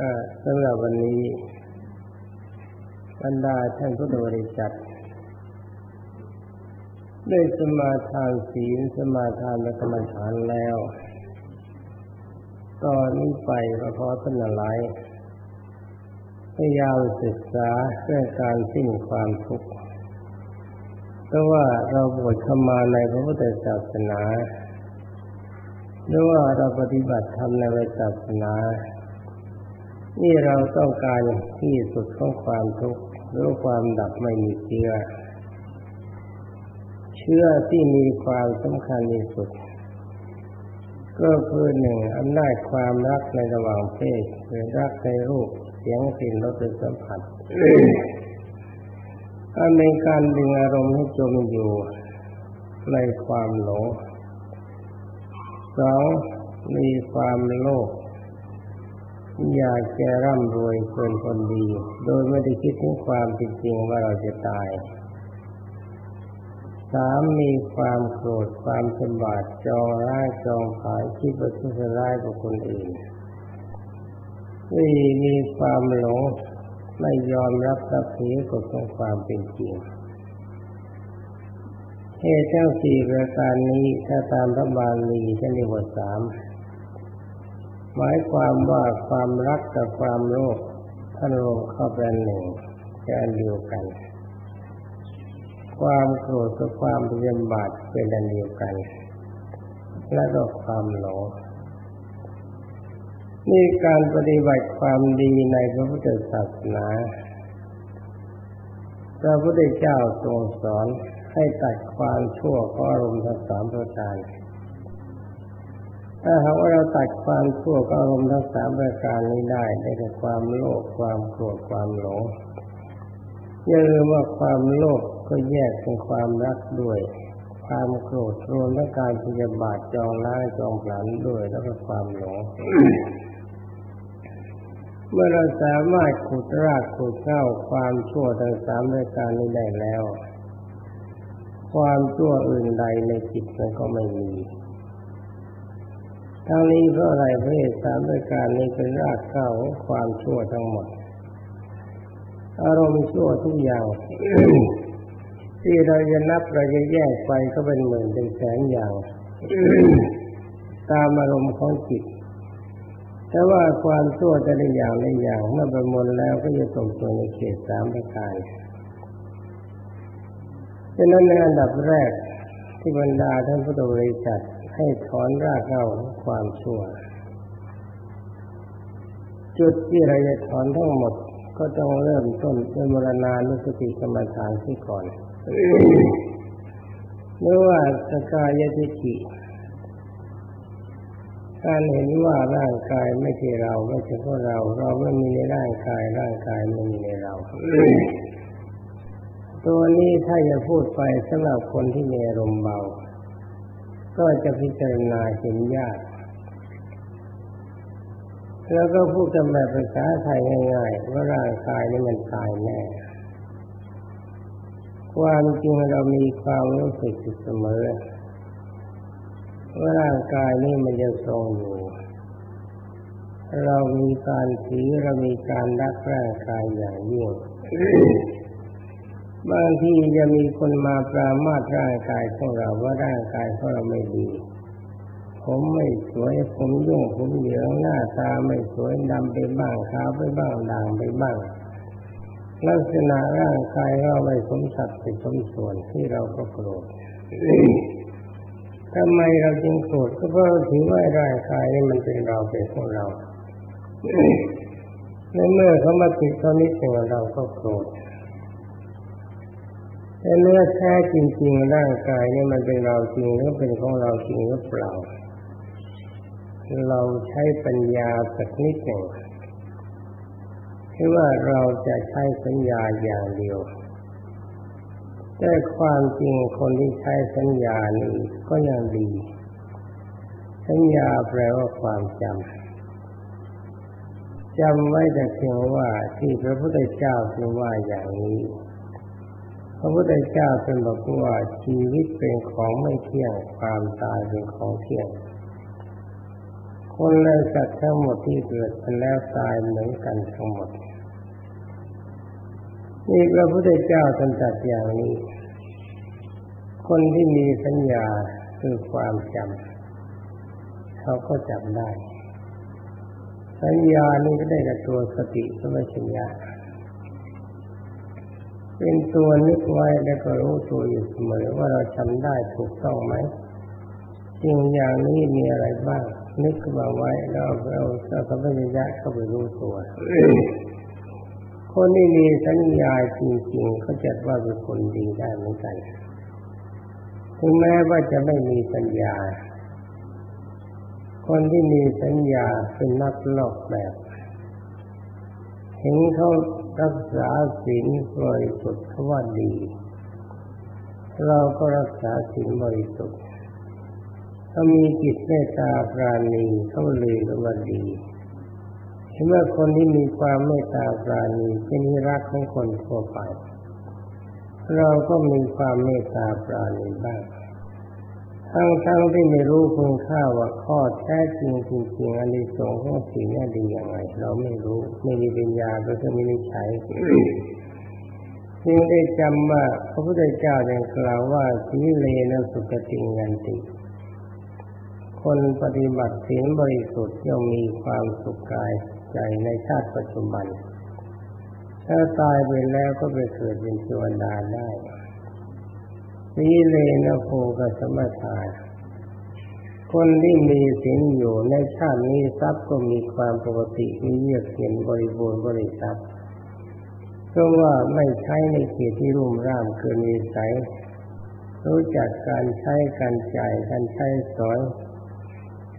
อ่าสำหรับวันนี้บรรดาท่านผู้บริจักได้สมาทานศีลสมาทานและกรรมฐานแล้ว ตอนนี้ไปก็ขอท่านหลายพยายามศึกษาเรื่องการสิ้นความทุกข์เพราะว่าเราบวชเข้ามาในพระพุทธศาสนาหรือว่าเราปฏิบัติธรรมในศาสนา นี่เราต้องการที่สุดของความทุกข์หรือความดับไม่มีเชื้อ เชื่อที่มีความสำคัญที่สุด ก็คือหนึ่งอำนาจความรักในระหว่างเพศหรือรักในรูปเสียงกลิ่นรสสัมผัสอันเป็นการดึงอารมณ์ให้จมอยู่ในความหลงสองมีความโลภ อยากจะร่ำรวยเป็นคนดี โดยไม่ได้คิดถึงความจริงว่าเราจะตายสามมีความโกรธความสมบัติจองร้ายจองผายคิดว่าทุษร้ายกับคนอื่นสี่มีความหลงไม่ยอมรับรับถือกฎของความเป็นจริงเหตุทั้งสี่ประการนี้ถ้าตามพระบาลีท่านเรียกว่าสาม หมายความว่าความรักกับความโลภท่านรวมเข้าเป็นหนึ่งแค่เดียวกัน ความโกรธกับความเบียบาทเป็นอันเดียวกัน และก็ความหลงนี่การปฏิบัติความดีในพระพุทธศาสนาพระพุทธเจ้าทรงสอนให้ตัดความชั่วของอารมณ์ทั้งสามประการ ถ้าหากว่าเราตัดความชั่วของอารมณ์ทั้งสามประการนี้ได้ ได้แก่ความโลภความโกรธความหลงอย่าลืมว่าความโลภก็แยกเป็นความรักด้วย ความโกรธรวมทั้งการพยาบาทจองร้ายจองผลันด้วยแล้วก็ความหลงเมื่อเราสามารถขุดรากขุดเข้าความชั่วทั้งสามรายการนี้ได้แล้ว ความชั่วอื่นใดในจิตมันก็ไม่มี ทั้งนี้เพราะอะไรเพราะเหตุสามปรายการนี้เป็นรากเก้าของความชั่วทั้งหมด อารมณ์ชั่วทุกอย่างที่เราจะนับเราจะแยกไปก็เป็นหมื่นเป็นแสนอย่างตามอารมณ์ของจิต แต่ว่าความชั่วแต่ละอย่างละอย่าง เมื่อประมวลแล้วก็จะตกตัวในเขตสามประการดังนั้นในอันดับแรกที่บรรดาท่านพุทธบริษัท ให้ถอนรากเหง้าความชั่ว จุดที่เราจะถอนทั้งหมด ก็ต้องเริ่มต้นด้วยมรณานุสติกรรมฐานที่ก่อนเมื่อว่าสกายทิฏฐิการเห็นว่าร่างกายไม่ใช่เราไม่ใช่พวกเรา เราไม่มีในร่างกาย ร่างกายไม่มีในเราตัวนี้ถ้าจะพูดไปสำหรับคนที่มีอารมณ์เบา ก็จะพิจารณาเห็นยากแล้วก็พูดกันแบบภาษาไทยง่าย ๆ ว่าร่างกายนี้มันตายแน่ ความจริงเรามีความรู้สึกเสมอว่าร่างกายนี้มันยังทรงอยู่ เรามีการถือเรามีการรักร่างกายอย่างยิ่ง บางทีจะมีคนมาปรามาสร่างกายของเราว่าร่างกายของเราไม่ดี ผมไม่สวยผมยุ่งผมเหลืองหน้าตาไม่สวยดำไปบ้างขาวไปบ้างด่างไปบ้าง ลักษณะร่างกายเราไม่สมสัดเป็นสมส่วนที่เราก็โกรธทำไมเราจึงโกรธก็เพราะถือว่าร่างกายนี่มันเป็นเราเป็นของเราในเมื่อเขามาติดเขานิดหนึ่งเราก็โกรธ แต่เนื้อแท้จริงๆร่างกายนี่มันเป็นเราจริงหรือเป็นของเราจริงหรือเปล่า เราใช้ปัญญาสักนิดหนึ่งคือว่าเราจะใช้สัญญาอย่างเดียว แต่ความจริงคนที่ใช้สัญญานี้ก็ยังดี สัญญาแปลว่าความจำจำไว้แต่เพียงว่าที่พระพุทธเจ้าทรงว่าอย่างนี้ ระพุทธเจ้าเป็นบอกว่าชีวิตเป็นของไม่เที่ยงความตายเป็นของเที่ยง คนและสัตว์ทั้งหมดที่เกิดมาแล้วตายเหมือนกันทั้งหมดนี่พระพุทธเจ้าตรัสอย่างนี้ คนที่มีสัญญาคือความจำเขาก็จำได้ สัญญานี้ก็ได้กับตัวสติสมัชัญญา เป็นตัวนึกไว้แล้วก็รู้ตัวอยู่เสมอว่าเราจำได้ถูกต้องไหมสิ่งอย่างนี้มีอะไรบ้าง นึกมาไว้แล้วเราเราสัมปชัญญะเข้าไปรู้ตัวคนที่มีสัญญาจริงๆเขาจัดว่าเป็นคนดีได้เหมือนกันถึงแม้ว่าจะไม่มีสัญญา คนที่มีสัญญาเป็นนักลอกแบบ เห็นเขา รักษาศีลบริสุทธิ์เขาว่าดี เราก็รักษาศีลบริสุทธิ์ถ้ามีจิตเมตตาปราณีเขาเลยว่าดีเมื่อคนที่มีความเมตตาปราณีเป็นที่รักของคนทั่วไป เราก็มีความเมตตาปราณีบ้าง ทั้งทั้งที่ไม่รู้คุณค่าว่าข้อแท้จริงจริงๆอันนี้สงของสีนี่ดีอย่างไรเราไม่รู้ไม่มีปัญญาก็จะไม่ได้ใช้จึงได้จำว่าพระพุทธเจ้าได้กล่าวว่าสีเลนะสุขติงันติ คนปฏิบัติศีลบริสุทธิ์ย่อมมีความสุขกายใจในชาติปัจจุบัน ถ้าตายไปแล้วก็ไปเกิดเป็นเทวดาได้ นี่เลนะโพกสมถาคนที่มีศีลอยู่ในชาตินี้ทรัพย์ก็มีความปกติมีเยือกเย็นบริบูรณ์บริสัทธ์เพราะว่าไม่ใช้ในเขตที่รุ่มร่ามเกินวิสัย รู้จักการใช้การจ่ายการใช้สอย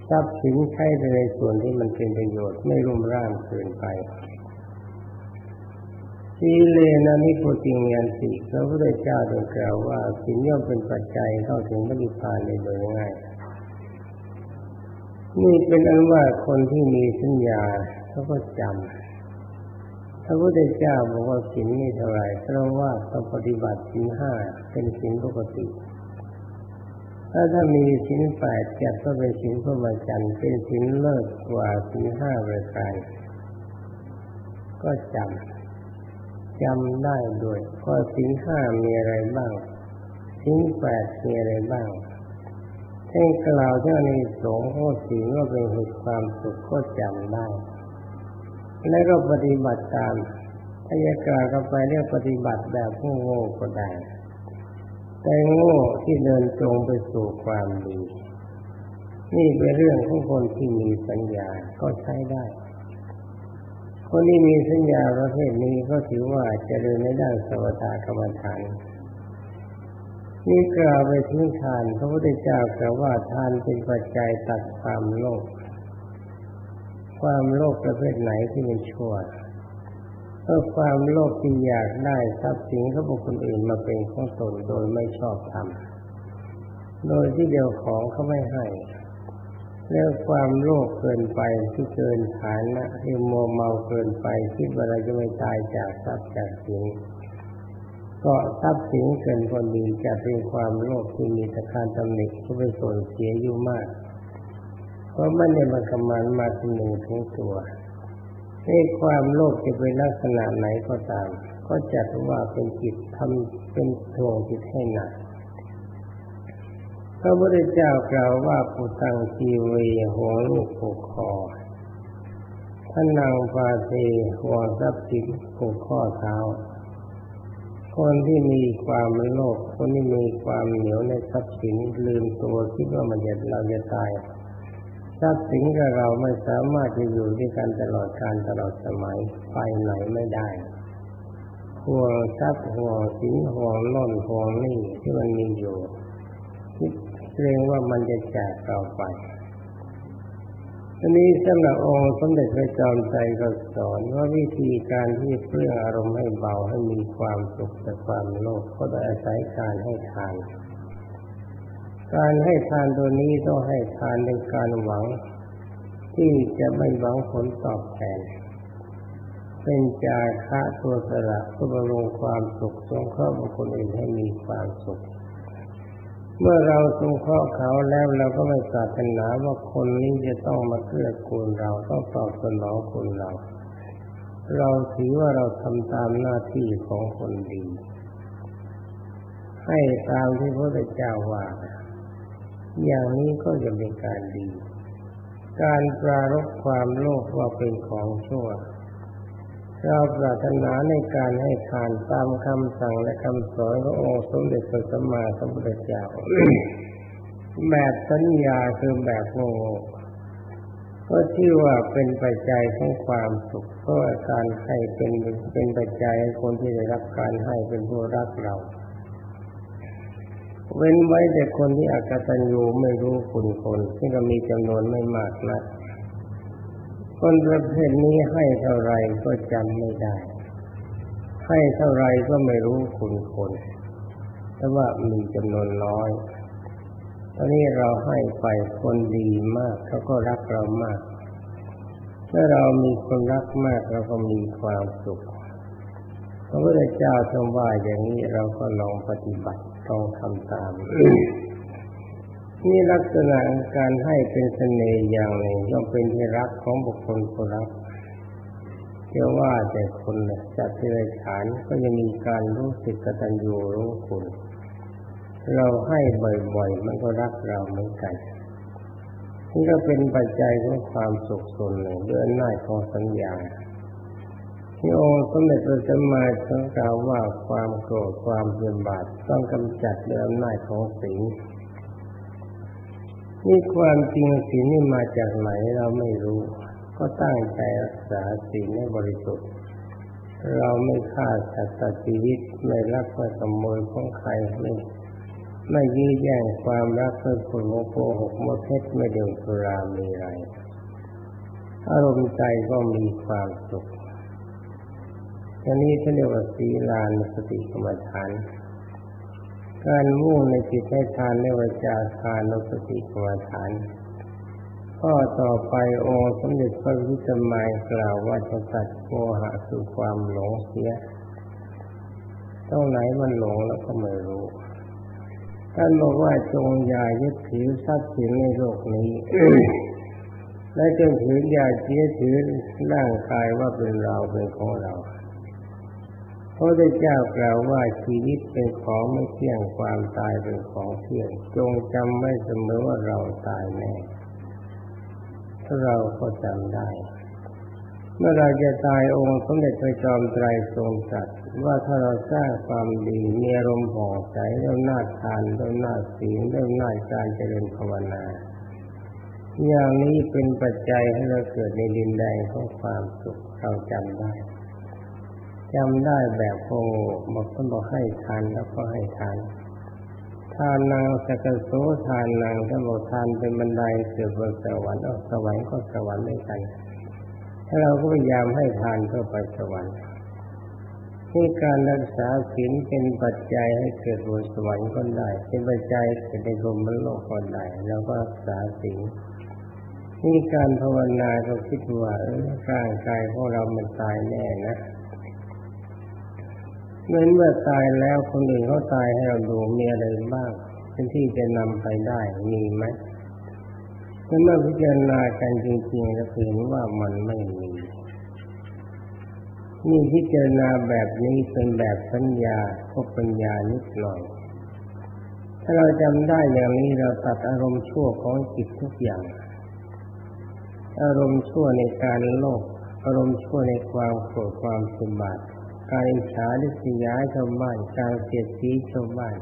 ทรัพย์สินใช้ในส่วนที่มันเป็นประโยชน์ไม่รุ่มร่ามเกินไป สีเลนะนิโพติงียนติพระพุทธเจ้าได้กล่าวว่าสินย่อมเป็นปัจจัยเข้าถึงพระนิพานในโดยง่าย นี่เป็นอันว่าคนที่มีสัญญาเขาก็จำพระพุทธเจ้าบอกว่าสินนี่เท่าไรเพราะว่าต้องปฏิบัติสินห้าเป็นสินปกติ ถ้าถ้ามีสินแปดจัดก็เป็นสินพระมจันทร์เป็นสินเลิศกว่าสินห้าประการก็จำ จำได้ด้วยก็สินห้ามีอะไรบ้างสินแปดมีอะไรบ้างท่านกล่าวเท่านี้สงฆ์ข้อสีว่าเป็นเหตุความสุขก็จำได้ แล้วก็ปฏิบัติตามถ้าจะกล่าวกันไปเรียกปฏิบัติแบบโง่ก็ได้ แต่โง่ที่เดินตรงไปสู่ความดี นี่เป็นเรื่องของคนที่มีสัญญาก็ใช้ได้ คนที่มีสัญญาประเภทนี้ก็ถือว่าจะเดินในด้านสวัสดิกรรมฐานนี่กล่าวไปถึงทานพระพุทธเจ้ากล่าวว่าทานเป็นปัจจัยตัดความโลภความโลภประเภทไหนที่มันชั่วเพราะความโลภที่อยากได้ทรัพย์สินของบุคคลอื่นมาเป็นของตนโดยไม่ชอบธรรมโดยที่เดียวของเขาไม่ให้ แล้วความโลภเกินไปที่เกินฐานะที่โมเมาเกินไปคิดว่าเราจะไม่ตายจากทรัพย์จากสินก็ทรัพย์สินเกินคนดีจะเป็นความโลภที่มีตะการตำหนิก็เป็นส่วนเสียอยู่มาก เพราะมันเนี่ยมันกำมันมาถึงหนึ่งทั้งตัวให้ความโลภจะเป็นลักษณะไหนก็ตาม ก็จัดว่าเป็นจิตทำเป็นทวงจิตให้หนัก พระพุทธเจ้ากล่าวว่าปุตังทีเวหัวลูกผูกคอท่านนางฟาเทหัวทรัพย์สินผูกข้อเท้า คนที่มีความโลภคนที่มีความเหนียวในทรัพย์สินลืมตัวคิดว่ามันจะเราจะตายทรัพย์สินกับเราไม่สามารถจะอยู่ด้วยกันตลอดการตลอดสมัยไปไหนไม่ได้ห่วงทรัพย์ห่วงสินห่วงน่นห่วงนี่ที่มันมีอยู่ เกรงว่ามันจะจากเราไปทีนี้สำหรับองค์สมเด็จพระจอมใจก็สอนว่าวิธีการที่เพื่ออารมณ์ให้เบาให้มีความสุขจากความโลภก็ต้องอาศัยการให้ทาน การให้ทานตัวนี้ต้องให้ทานในการหวัง ที่จะไม่หวังผลตอบแทนเป็นจาคะตัวสละเพื่อบำรุงความสุขสงเคราะห์บุคคลอื่นให้มีความสุข เมื่อเราสงเคราะห์เขาแล้วเราก็ไม่ปรารถนาว่าคนนี้จะต้องมาเกื้อกูลเราต้องตอบสนองคุณเรา เราถือว่าเราทำตามหน้าที่ของคนดี ให้ตามที่พระเจ้าว่า อย่างนี้ก็จะเป็นการดี การปรารบความโลภว่าเป็นของชั่ว เราปรารถนาในการให้ทานตามคำสั่งและคำสอนขององค์สมเด็จพระสัมมาสัมพุทธเจ้าแบบสัญญาคือแบบโง่ก็ชื่อว่าเป็นปัจจัยของความสุขเพราะการให้เป็นเป็นปัจจัยให้คนที่ได้รับการให้เป็นผู้รักเรา เว้นไว้แต่คนที่อากตัญญูไม่รู้คุณคนซึ่งก็มีจำนวนไม่มากนะ คนประเภทนี้ให้เท่าไรก็จำไม่ได้ ให้เท่าไรก็ไม่รู้คุณคนแต่ว่ามีจำนวนน้อย ตอนนี้เราให้ไปคนดีมากเขาก็รักเรามาก ถ้าเรามีคนรักมากเราก็มีความสุขพระพุทธเจ้าทรงว่าอย่างนี้เราก็ลองปฏิบัติต้องทำตาม นี่ลักษณะการให้เป็นเสน่ห์อย่างหนึ่งย่อมเป็นที่รักของบุคคลผู้รับเชื่อว่าแต่คนจัดที่ไรฐานก็จะมีการรู้สึกกตัญญูรู้คุณ เราให้บ่อยๆ มันก็รักเราเหมือนกันนี่ก็เป็นปัจจัยของความสุขส่วนหนึ่งด้วยหน้าของสัญญาที่องค์สมเด็จพระสัมมาสัมพุทธเจ้าว่าความโกรธความเบียบาทต้องกำจัดด้วยอำนาจของศีล นี่ความจริงศีลนี่มาจากไหนเราไม่รู้ ก็ตั้งใจรักษาศีลให้บริสุทธิ์ เราไม่ฆ่าสัตว์ชีวิตไม่รักไม่ขโมยของใครไม่ไม่ยื้อแย่งความรักไม่คนโกหกมดเท็จไม่ดื่มสุรามีไรอารมณ์ใจก็มีความสุขอันนี้เขาเรียกว่าศีลานสติกรรมฐาน การมุ่งในจิตให้ทานในวจาทานนสติกรรมฐานข้อต่อไปองค์สมเด็จพระวิจมายกล่าวว่าจะตัดโมหะคือความหลงเสียตรงไหนมันหลงแล้วก็ไม่รู้ท่านบอกว่าจงอย่ายึดถือทรัพย์สินในโลกนี้และจงถืออย่าเชื่อถือร่างกายว่าเป็นเราเป็นของเรา พระเจ้ากล่าวว่าชีวิตเป็นของไม่เที่ยงความตายเป็นของเที่ยง จงจำไว้เสมอว่าเราตายแน่ถ้าเราก็จำได้ เมื่อเราจะตายองค์สมเด็จพระจอมไตรทรงตรัสว่าถ้าเราสร้างความดีมีอารมณ์ผ่องใสเรื่องหน้าทานเรื่องหน้าศีลเรื่องหน้าการเจริญภาวนาอย่างนี้เป็นปัจจัยให้เราเกิดในดินแดนของความสุขเราจำได้ จำได้แบบโง่บอกท่านบอกให้ทานแล้วก็ให้ทานทานนางสกโสทานนางท่านบอกทานเป็นบันไดเกิดบนสวรรค์เอาสวรรค์ก็สวรรค์ด้วยกันถ้าเราก็พยายามให้ทานเพื่อไปสวรรค์ที่การรักษาศีลเป็นปัจจัยให้เกิดบนสวรรค์ก็ได้ เป็นปัจจัยเกิดในกรมโลกก็ได้แล้วก็รักษาศีลนี่การภาวนาก็คิดว่าร่างกายของเรามันตายแน่นะ เมื่อเมื่อตายแล้วคนอื่นเขาตายให้เราดูมีอะไรบ้างเป็นที่จะนำไปได้มีไหมเมื่อพิจารณากันจริงๆเราเห็นว่ามันไม่มีนี่พิจารณาแบบนี้เป็นแบบสัญญาก็ปัญญานิดหน่อย ถ้าเราจำได้อย่างนี้เราตัดอารมณ์ชั่วของจิตทุกอย่าง อารมณ์ชั่วในการโลภอารมณ์ชั่วในความโกรธความสมบัติ การอิจฉาลิษยาชาวบ้านการเสียดสีชาวบ้าน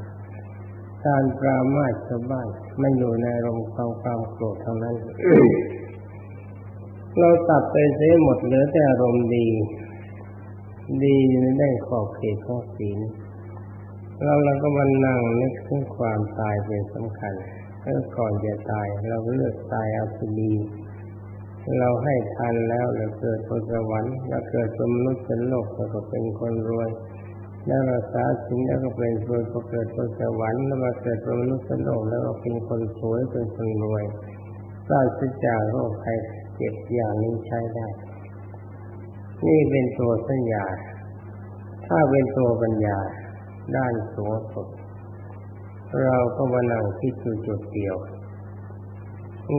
การปรามาสชาวบ้านมันอยู่ในรมความความโกรธเท่านั้น เราตัดไปเสียหมดเหลือแต่อารมณ์ดี ดีในได้ขอบเขตของศีลเราเราก็มานั่งนึกถึงความตายเป็นสำคัญแล้วก่อนจะตายเราเลือกตายเอาสิดี เราให้ทานแล้วเราเกิดบนสวรรค์เราเกิดสมนุษย์เป็นโลกเราก็เป็นคนรวย แล้วรักษาสิ่งแล้วก็เป็นรวยก็เกิดบนสวรรค์แล้วมาเกิดเป็นมนุษย์เป็นโลกแล้วก็เป็นคนสวยเป็นคนรวยปราศจากโรคภัยเจ็บอย่างนี้ใช้ได้ นี่เป็นตัวสัญญา ถ้าเป็นตัวปัญญา ด้านสูงสุด เราก็มานั่งคิดอยู่จุดเดียว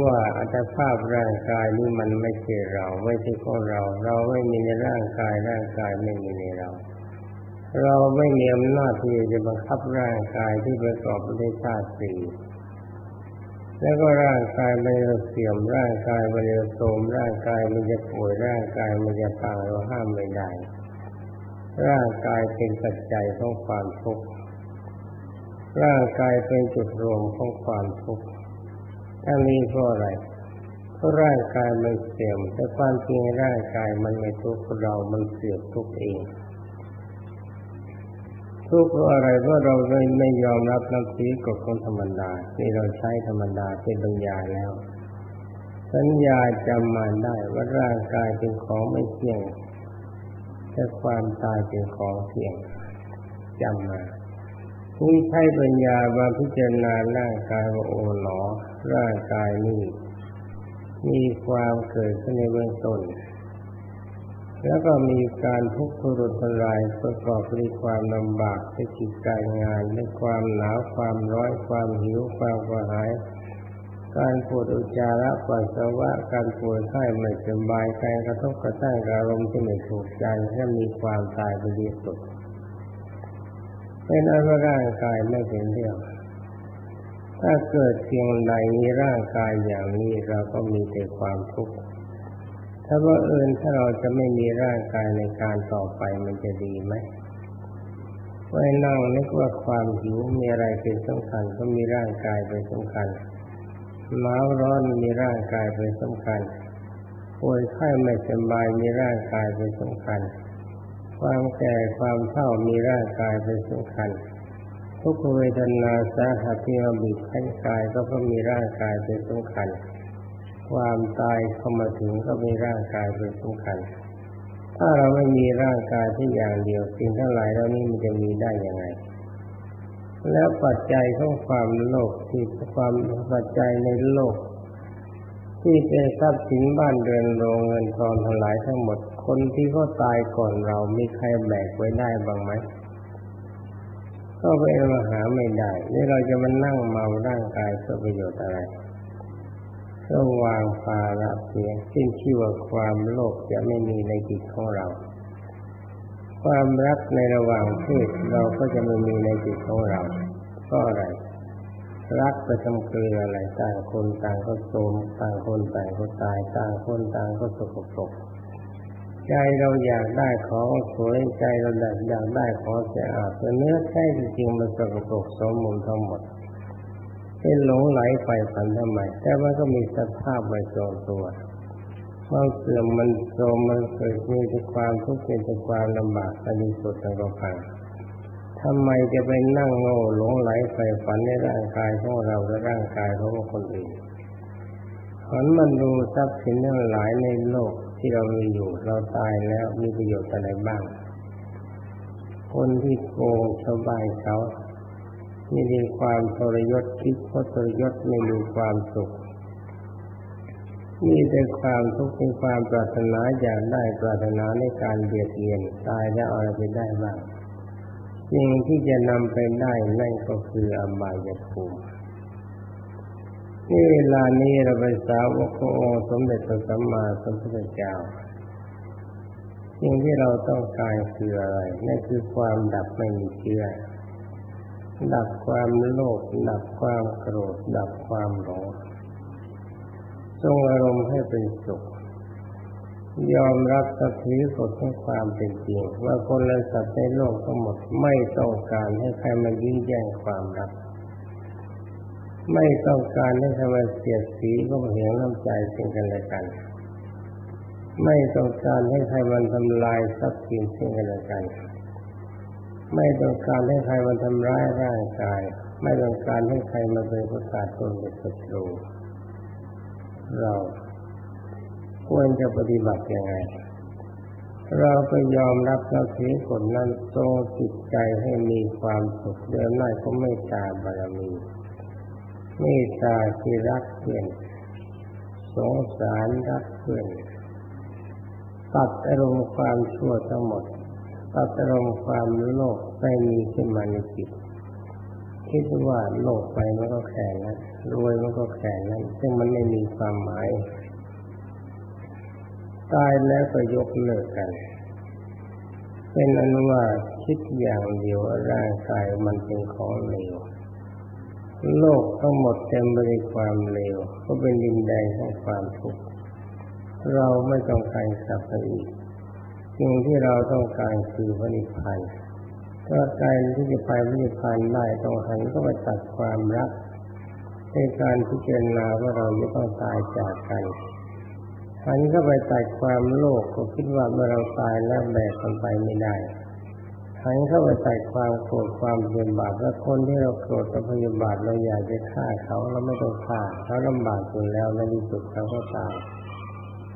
ว่าอัตภาพร่างกายนี้มันไม่ใช่เรา ไม่ใช่ของเรา เราไม่มีในร่างกายร่างกายไม่มีในเรา เราไม่มีอำนาจที่จะบังคับร่างกายที่ประกอบด้วยธาตุสี่แล้วก็ร่างกายมันจะเสื่อมร่างกายมันจะโทรมร่างกายมันจะป่วยร่างกายมันจะตายเราห้ามไม่ได้ร่างกายเป็นปัจจัยของความทุกข์ร่างกายเป็นจุดรวมของความทุกข์ ทั้งนี้เพราะอะไรเพราะร่างกายมันเสื่อม แต่ความจริงร่างกายมันไม่ทุกข์เรา มันเสื่อมทุกข์เอง ทุกข์เพราะอะไรเพราะเราเลยไม่ยอมรับนับถือกฎของธรรมดาที่เราใช้ธรรมดาเป็นปัญญาแล้ว สัญญาจำมาได้ว่าร่างกายเป็นของไม่เที่ยงแต่ความตายเป็นของเที่ยงจำมา ผู้ใช้ปัญญามาพิจารณาร่างกายว่าโอ๋หนอร่างกายนี้มีความเกิดขึ้นในเบื้องต้น แล้วก็มีการทุกข์ทรมานายประกอบด้วยความลำบากในจิตการงานในความหนาวความร้อนความหิวความกระหาย การปวดอุจจาระปัสสาวะการปวดไข้ไม่สบายการกระทบกระทั่งอารมณ์ที่ไม่ถูกใจและมีความตายเป็นที่สุด เป็นอันว่าร่างกายไม่เป็นเรื่อง ถ้าเกิดเพียงใดมีร่างกายอย่างนี้เราก็มีแต่ความทุกข์ ถ้าว่าเอิญถ้าเราจะไม่มีร่างกายในการต่อไปมันจะดีไหมไว้นั่งนึกว่าความหิวมีอะไรเป็นสำคัญก็มีร่างกายเป็นสำคัญหนาวร้อนมีร่างกายเป็นสำคัญป่วยไข้ไม่สบายมีร่างกายเป็นสำคัญ ความแก่ความเฒ่ามีร่างกายเป็นสำคัญทุกเวทนาสาหัสที่มาบีบคั้นกายก็เพราะมีร่างกายเป็นสำคัญ ความตายเข้ามาถึงก็มีร่างกายเป็นสำคัญ ถ้าเราไม่มีร่างกายที่อย่างเดียวสิ่งทั้งหลายเหล่านี้มันจะมีได้ยังไง แล้วปัจจัยของความโลภที่ความปัจจัยในโลก ที่เป็นทรัพย์สินบ้านเรือนโรงเงินทองทั้งหลายทั้งหมด คนที่เขาตายก่อนเรามีใครแบกไว้ได้บ้างไหมก็ไปมาหาไม่ได้ นี่เราจะมานั่งเมาร่างกายเพื่อประโยชน์อะไรต้องวางภาระเสียสิ้นชื่อว่าความโลภจะไม่มีในจิตของเรา ความรักในระหว่างเพศเราก็จะไม่มีในจิตของเรา ก็อะไร รักไปทำเกลืออะไรต่างคนต่างก็โทมต่างคนต่างก็ตายต่างคนต่างก็สกปรกใจเราอยากได้ของสวยใจเราอยากได้ของสะอาดแต่เนื้อแท้จริงมันสกปรกสมมูลทั้งหมดเป็นหลงไหลไปฝันทำไมแต่ว่าก็มีสภาพไม่ตรงตัวมันเสื่อมมันโทรมมันเกิดมีแต่ความทุกข์เป็นแต่ความลำบากอันนี้สุดเราฟัง ทำไมจะไปนั่งโง่หลงไหลไปฝันในร่างกายของเราและร่างกายของคนอื่นขันมันดูทรัพย์สินทั้งหลายในโลกที่เรามีอยู่เราตายแล้วมีประโยชน์อะไรบ้าง คนที่โกงชาวบ้านเขาไม่มีความทรยศคิดพทรยศไม่มีความสุขมีแต่ความทุกข์มีความปรารถนาอยากได้ปรารถนาในการเบียดเบียนตายแล้วอะไรไปได้บ้าง สิ่งที่จะนำไปได้นั่นก็คืออบายภูมินี่เวลานี้เราไปสาวกององค์สมเด็จพระสัมมาสัมพุทธเจ้าสิ่งที่เราต้องการคืออะไรนั่นคือความดับไม่มีเชื้อดับความโลภดับความโกรธ ดับความหลงทรงอารมณ์ให้เป็นสุข ยอมรับสถีกฎของความเป็นจริงว่าคนและสัตว์ในโลกทั้งหมดไม่ต้องการให้ใครมายื้อแย่งความรัก ไม่ต้องการให้ใครมาเสียดสีก็เหงน้ำใจสิ่งกันและกัน ไม่ต้องการให้ใครมันทำลายทรัพย์สินสิ่งกันและกัน ไม่ต้องการให้ใครมาทำร้ายร่างกาย ไม่ต้องการให้ใครมาเป็นประกาศตนเป็นศัตรูเรา ควรจะปฏิบัติยังไง เราไปยอมรับเราถือผลนั้นทรงจิตใจให้มีความสุขเดินหน้าก็ไม่ตาบารมีไม่ตาที่รักเพื่อนสงสารรักเพื่อนตัดอารมณ์ความชั่วทั้งหมดตัดอารมณ์ความโลภไม่มีขึ้นมาในจิตคิดว่าโลกไปมันก็แค่นั้นรวยมันก็แค่นั้น ซึ่งมันไม่มีความหมาย ตายแล้วก็ยกเลิกกัน เป็นอนุว่าคิดอย่างเดียวร่างกายมันเป็นของเลวโลกทั้งหมดเต็มไปด้วยความเลวก็เป็นดินแดนของความทุกข์เราไม่ต้องการสัพอีกสิ่งที่เราต้องการคือพระนิพพานถ้าการที่จะไปพระนิพพานได้ต้องหันก็ไปตัดความรักในการพิจารณาว่าเราไม่ต้องตายจากกัน หันก็ไปตัดความโลภก็คิดว่าเมื่อเราตายแล้วแบกกันไปไม่ได้หันเข้าไปตัดความโกรธความพยาบาทและคนที่เราโกรธกับพยาบาทเราอยากจะฆ่าเขาเราไม่ต้องฆ่าเขาลำบากอยู่แล้วในที่สุดเขาก็ตาย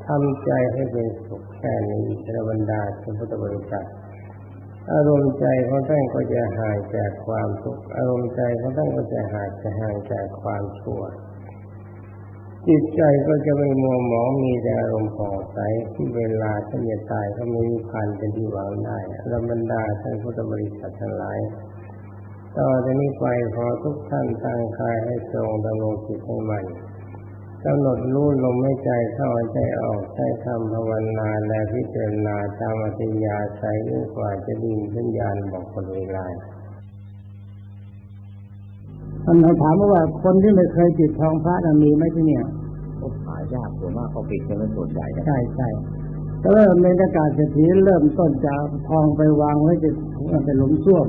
ทำใจให้เป็นสุขแค่นี้พระบรรดาสุพุทธบริษัทอารมณ์ใจของท่านก็จะห่างจากความทุกข์อารมณ์ใจของท่านก็จะห่างจะห่างจากความชั่ว จิตใจก็จะไม่มัวหมองมีแต่อารมณ์ผ่องใสที่เวลาท่านจะตายก็ไม่มีพันเป็นที่หวังได้อรบรรดาท่านพุทธบริษัททั้งหลายต่อจากนี้ไปขอทุกท่านตั้งกายให้ตรงดำรงจิตให้มันกำหนดรู้ลมให้ใจเข้าใจออกใช้คำภาวนาและพิจารณาตามอัธยาศัยยิ่งกว่าจะดินสัญญาณบอกคนเวลา ท่านถามว่าคนที่ไม่เคยจิตทองพระน่ะมีไหมที่เนี่ยก็หายากส่วนมากเขาปิดกันเป็นส่วนใหญ่นะใช่ใช่ก็เริ่มในประกาศเศรษฐีเริ่มต้นจากทองไปวางไว้จะเป็นหลุมส้วม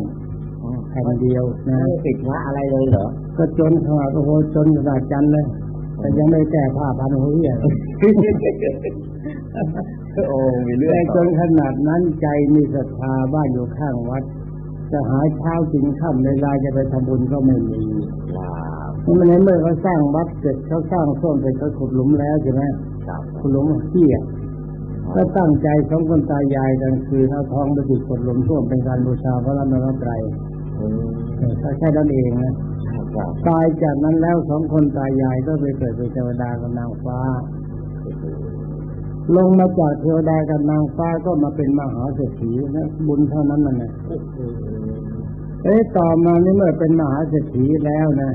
แผ่นเดียวนะไม่ปิดพระอะไรเลยเหรอก็จนขนาดโอ้โหจนขนาดจันเลยแต่ยังไม่แก้ผ้าพันหัวเหี้ยโอ้มีเรื่องแต่จนขนาดนั้นใจมีศรัทธาบ้านอยู่ข้างวัด จะหาเช้ากินข้ามเวลาจะไปทำบุญก็ไม่มีลามันในเมื่อเขาสร้างวัดเสร็จเขาสร้างส้วมเสร็จเขาขุดหลุมแล้วใช่ไหมครับขุดหลุมเที่ยก็ตั้งใจสองคนตายายกันคือเอาทองไปติดกดหลุมส้วมเป็นการบูชาพระรัตนตรัยอืมถ้าแค่นั้นเองนะครับตายจากนั้นแล้วสองคนตายายก็ไปเกิดเป็นเทวดากับนางฟ้า ลงมาจากเทวดากับนางฟ้าก็มาเป็นมหาเศรษฐีนะบุญเท่านั้นน่ะนะเอ๊ะต่อมานี่เมื่อเป็นมหาเศรษฐีแล้วนะ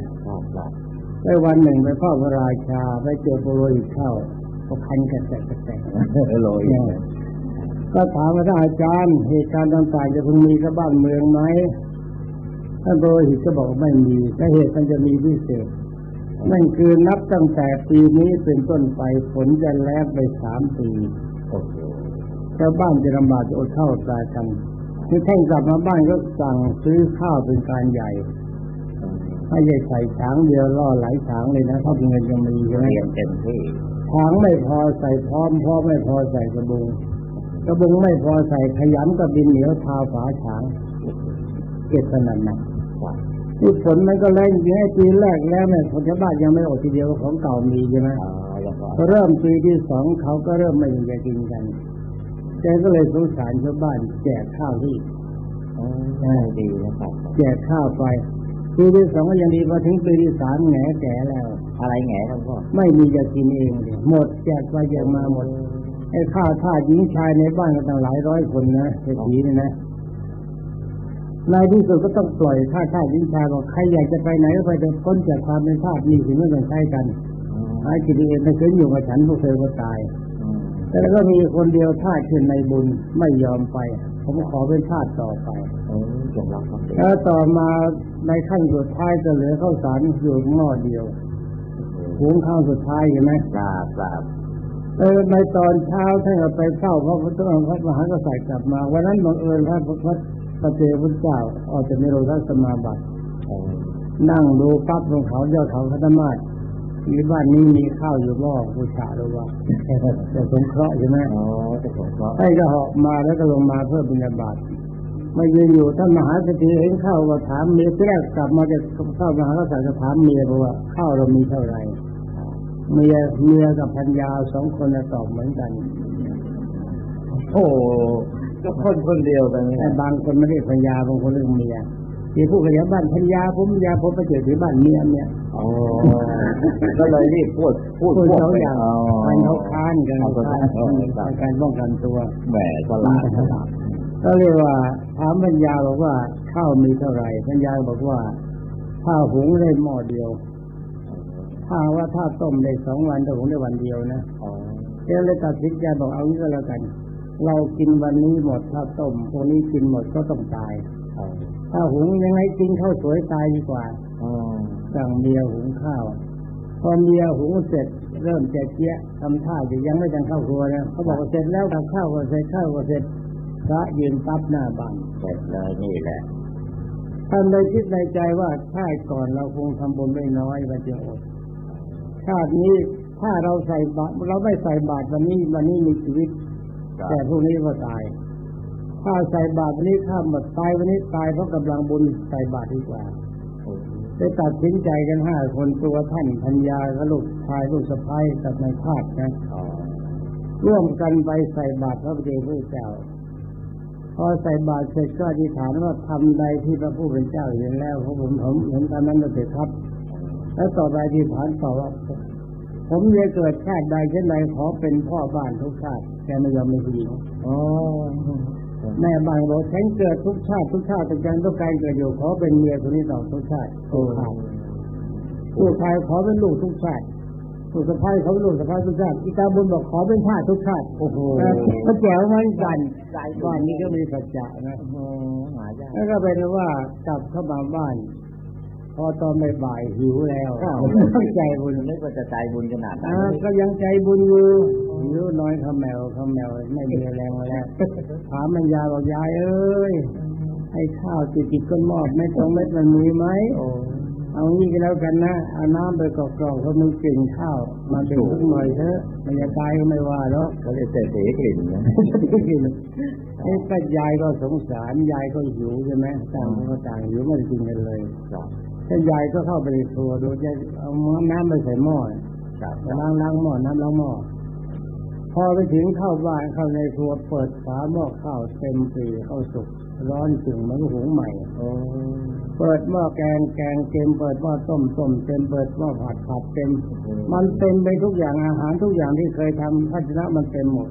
ไปวันหนึ่งไปเฝ้าพระราชาไปเจอโปรโรหิตเข้าก็คันกระแสกระแสโรยเนี่ยก็ถามว่าท่านอาจารย์เหตุการณ์ต่างๆจะพึงมีกับบ้านเมืองไหมท่านโปรโรหิตก็บอกไม่มีแต่เหตุมันจะมีพิเศษ นั่นคือนับตั้งแต่ปีนี้เป็นต้นไปฝนจะแล้งไปสามปีโอ้โหชาวบ้านจะลำบากจะอดข้าวตายกันคือท่านกลับมาบ้านก็สั่งซื้อข้าวเป็นการใหญ่ไม่ใช่ใส่ช้างเดียวล่อหลายช้างเลยนะถ้าเป็นเงินยังมีใช่ไหมเรียนเต็มที่ช้างไม่พอใส่พร้อมพร้อมไม่พอใส่กระบุงกระบุงไม่พอใส่ขยำกับดินเหนียวทาฝาช้างเก็บขนาดหนั กครับที่ฝนมันก็แรงจริงไอ้ปีแรกแล้วเนี่ยคนชาวบ้านยังไม่ออกทีเดียวของเก่ามีใช่ไหมอ่าแล้วก็พอเริ่มปีที่สองเขาก็เริ่มไม่มีจะกินกันแกก็เลยสงสารชาวบ้าน แจกข้าวที่อ๋อดีนะครับแจกข้าวไปปีที่สองก็ยังดีพอถึงปีที่สามแหงแก่แล้ว อะไรแง่ครับพ่อไม่มีจะกินเองเลยหมดแจกไปแจกมาหมดไอ้ข้าวท่าหญิงชายในบ้านก็ตั้งหลายร้อยคนนะเศรษฐีนี่นะ ในที่สุดก็ต้องปล่อยข้าท่าหญิงชายบอกใครอยากจะไปไหนก็ไปเดินพ้นจากความเป็นทาสมีสิ่งไม่ต้องใช้กันหากินเองไม่เคยอยู่กับฉันพวกเธอก็ตายอืมแต่แล้วก็มีคนเดียวท่าขึ้นในบุญไม่ยอมไป ผมขอเป็นทาสต่อไปอืมจงรักครับเด็กแล้วต่อมาในขั้นสุดท้ายก็เหลือข้าวสารอยู่หม้อเดียวหุงข้าวสุดท้ายเห็นไหมทราบทราบเออในตอนเช้าท่านก็ไปเข้าพระพุทธองค์พระมหากษัตริย์กลับมา วันนั้นบังเอิญพระพระ พระเจ้าพระเจ้าออกจากนิโรธสมาบัติอืมนั่งดูปั๊บบนเขายอดเขาพัฒมาศมีบ้านนี้มีข้าวอยู่บ่อบูชาหรือว่าจะสงเคราะห์ใช่ไหมอ๋อจะสงเคราะห์ท่านก็เหาะมาแล้วก็ลงมาเพื่อบิณฑบาตมายืนอยู่ท่านมหาเศรษฐีเห็นข้าวก็ถามเมียที่แรกกลับมาจะเข้ามหากษัตริย์ก็ถามเมียบอกว่าข้าวเรามีเท่าไหร่เมียเมียกับพัญญาสองคนน่ะตอบเหมือนกัน โอ้โห ก็คนคนเดียวกันนี่แต่บางคนไม่ได้พัญญาบางคนเรียกเมียที่พูดกันอย่างบ้านพัญญาผมพัญญาผมไปเจอที่บ้านเมียเมียอ๋อก็เลยรีบพูดพูดพูดพวกสองไปอย่างอ๋อมันเขาค้านกันเอาเขาก็ค้านได้เออครับในการป้องกันตัวแหมฉลาดฉลาดก็เรียกว่าถามปัญญาบอกว่าข้าวมีเท่าไหร่ปัญญาบอกว่าถ้าหุงได้หม้อเดียว ถ้าว่าถ้าต้มได้สองวันแต่หุงได้วันเดียวนะอ๋อเจ้าเลยตัดสินใจบอกเอางี้ก็แล้วกัน เรากินวันนี้หมดถ้าต้มพวกนี้กินหมดก็ต้องตายอ๋อถ้าหุงยังไงกินข้าวสวยตายดีกว่าอ๋อสั่งเมียหุงข้าว พอเมียหุงเสร็จเริ่มแจกเกี้ยทำท่าจะยังไม่ทันเข้าครัวนะเขาบอกว่าเสร็จแล้วทำข้าวก็เสร็จข้าวก็เสร็จพระยืนปั๊บหน้าบ้านเสร็จเลยนี่แหละท่านเลยคิดในใจว่าชาติก่อนเราคงทำบุญไม่น้อยมันจึงอดชาตินี้ถ้าเราใส่บาตรเราไม่ใส่บาตรวันนี้วันนี้มีชีวิตครับ แต่พรุ่งนี้ก็ตายถ้าใส่บาตรวันนี้ข้ามหมดตายวันนี้ตายเพราะกำลังบุญใส่บาตรดีกว่าโอ้ได้ตัดสินใจกันห้าคนตัวท่านพัญญากับลูกชายลูกสะใภ้กับนายพาดนะอ๋อร่วมกันไปใส่บาตรพระพุทธเจ้าพอใส่บาตรเสร็จก็อธิษฐานว่าทำใดที่พระผู้เป็นเจ้าเห็นแล้วของผมผมเห็นตามนั้นเลยเถิดครับ แล้วต่อไปอธิษฐานต่อว่า ผมจะเกิดชาติใดเช่นใดขอเป็นพ่อบ้านทุกชาติแกไม่ยอมเป็นผู้หญิงอ๋อแม่บ้านบอกฉันเกิดทุกชาติทุกชาติแต่ยังต้องการเกิดอยู่ขอเป็นเมียคนนี้ต่อทุกชาติทุกชาติผู้ชายขอเป็นลูกทุกชาติลูกสะพ้ายเขาเป็นลูกสะพ้ายทุกชาติอีตาบุญบอกขอเป็นชาติทุกชาติโอ้โหก็แจ๋วเหมือนกันบ้านนี้ก็มีสัจจะนะโอ้โหหายากแล้วก็เป็นว่า กลับเข้ามาบ้าน พอตอนบ่ายๆหิวแล้วอ้าวตั้งใจบุญนึกว่าจะใจบุญขนาดนั้นอ่าก็ยังใจบุญอยู่หิวน้อยข้าแมวข้าแมวไม่มีแรงแล้วถามมันยายบอกยายเอ้ยให้ข้าวติดติดก้นหม้อไม่ตรงเม็ดมันมีไหมโอ้เอางี้ก็แล้วกันนะเอาน้ำไปกรอกๆเพราะมึงกลิ่นข้าวมาเป็นสักหน่อยเถอะมันจะตายก็ไม่ว่าหรอกเขาเรียกเศรษฐีกลิ่นนะไอ้ป้ายายก็สงสารยายก็หิวใช่ไหมต่างคนก็ต่างหิวไม่ได้กินกันเลยครับ ถ้ายายก็เข้าไปในครัวดูยายเอาน้ำไปใส่หม้อครับล้างล้างหม้อน้ำล้างหม้อพอไปถึงเข้าบ้านเข้าในครัวเปิดฝาหม้อข้าวเต็มปีข้าวสุกร้อนจึงเหมือนหุงใหม่โอ้เปิดหม้อแกงแกงเต็มเปิดหม้อต้มต้มเต็มเปิดหม้อผัดผัดเต็ม มันเต็มไปทุกอย่างอาหารทุกอย่างที่เคยทำภาชนะมันเต็มหมด